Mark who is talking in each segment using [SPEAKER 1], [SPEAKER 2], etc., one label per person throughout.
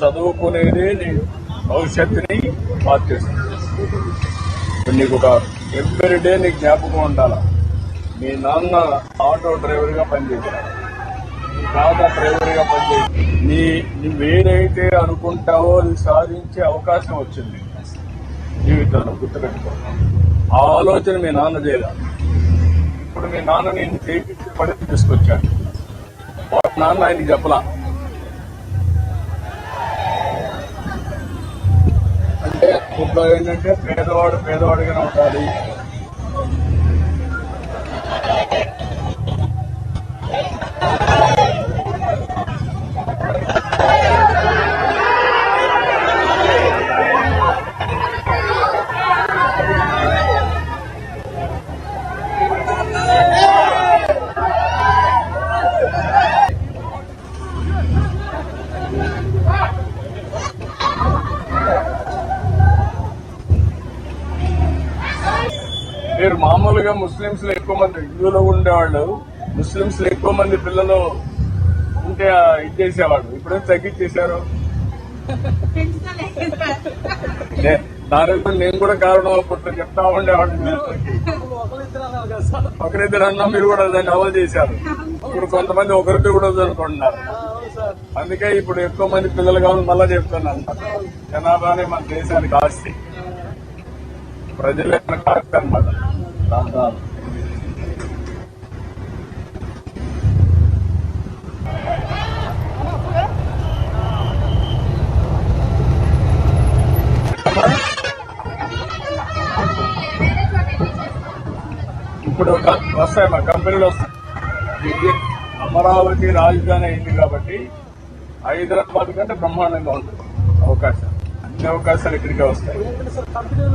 [SPEAKER 1] చదువుకునేదే నీ భవిష్యత్తుని మార్చేస్తుంది. నీకు ఒక ఎవ్రీ డే నీకు జ్ఞాపకం ఉండాల? మీ నాన్న ఆటో డ్రైవర్గా పనిచేశాడు. మీ తాత డ్రైవర్గా పనిచేసి నీ నువ్వేదైతే అనుకుంటావో అది సాధించే అవకాశం వచ్చింది. జీవితంలో గుర్తుపెట్టుకో ఆ ఆలోచన మీ నాన్న చేయాలి. ఇప్పుడు మీ నాన్న నేను చేయించి పడి తీసుకొచ్చాడు. వాళ్ళ నాన్న ఆయనకి చెప్పలా? ఇప్పుడు ఏంటంటే పేదవాడు పేదవాడిగానే ఉండాలి. మీరు మామూలుగా ముస్లింస్లో ఎక్కువ మంది హిందువులో ఉండేవాళ్ళు ముస్లింస్లో ఎక్కువ మంది పిల్లలు ఉంటే ఇది చేసేవాళ్ళు. ఇప్పుడు తగ్గించేశారు? దానికి నేను కూడా కారణం అప్పుడు చెప్తా ఉండేవాడిని. ఒకరిద్దరు అన్నా మీరు కూడా దాన్ని అమలు చేశారు. ఇప్పుడు కొంతమంది ఒకరికి కూడా అనుకుంటున్నారు అందుకే ఇప్పుడు ఎక్కువ మంది పిల్లలు కావాలని మళ్ళా చెప్తున్నాను. జనాభానే మన దేశానికి ఆస్తి. ప్రజల ఆస్తి ఇప్పుడు ఒక- వస్తాయి మా కంపెనీలు వస్తాయి ఇది అమరావతి రాజధాని అయింది కాబట్టి హైదరాబాద్ కంటే బ్రహ్మాండంగా ఉంటుంది అవకాశం. అవకాశాలు ఇక్కడికే వస్తాయి.
[SPEAKER 2] కంపెనీలు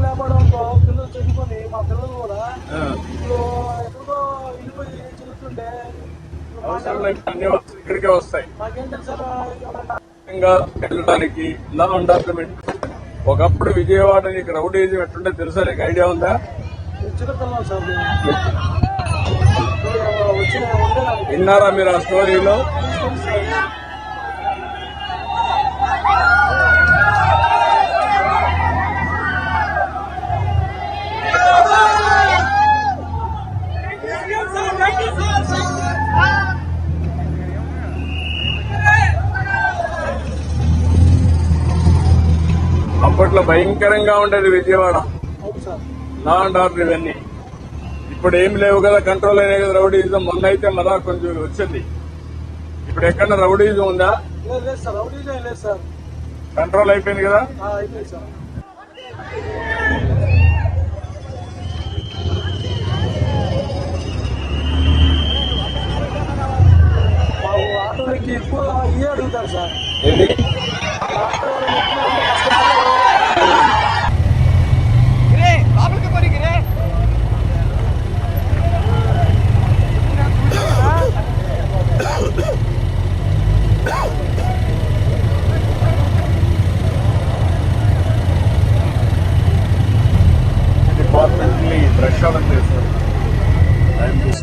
[SPEAKER 2] పిల్లలు చదువుకొని మా పిల్లలు కూడా
[SPEAKER 1] అన్ని ఇక్కడికే వస్తాయి. వెళ్ళడానికి లా డాక్యుమెంట్ ఒకప్పుడు విజయవాడ నీకు రౌడీజం ఎట్లుంటే తెలుసా? నీకు ఐడియా ఉందా? విన్నారా మీరు ఆ స్టోరీలో? అప్పట్లో భయంకరంగా ఉండేది విజయవాడ. లా అండ్ ఆర్డర్ ఇవన్నీ. ఇప్పుడు ఏం లేవు కదా కంట్రోల్ అయినాయి కదా రౌడీజం. మొన్న అయితే మళ్ళా కొంచెం వచ్చింది. ఇప్పుడు ఎక్కడ రౌడీజం ఉందా?
[SPEAKER 2] లేదు లేదు సార్ రౌడీజం ఏం లేదు సార్.
[SPEAKER 1] కంట్రోల్ అయిపోయింది కదా?
[SPEAKER 2] ఆటోలకి ఎక్కువ ఇవే అడుగుతారు సార్.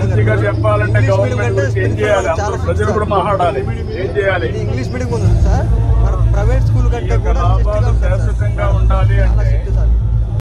[SPEAKER 1] మంచిగా చెప్పాలంటే గవర్నమెంట్ ఏం చేయాలి? ప్రజలు కూడా మాట్లాడాలి. ఏం చేయాలి?
[SPEAKER 3] ఇంగ్లీష్ మీడియం ఉంది సార్. ప్రైవేట్ స్కూల్ కంటే కూడా
[SPEAKER 1] లాభాలు శాశ్వతంగా ఉండాలి అంటే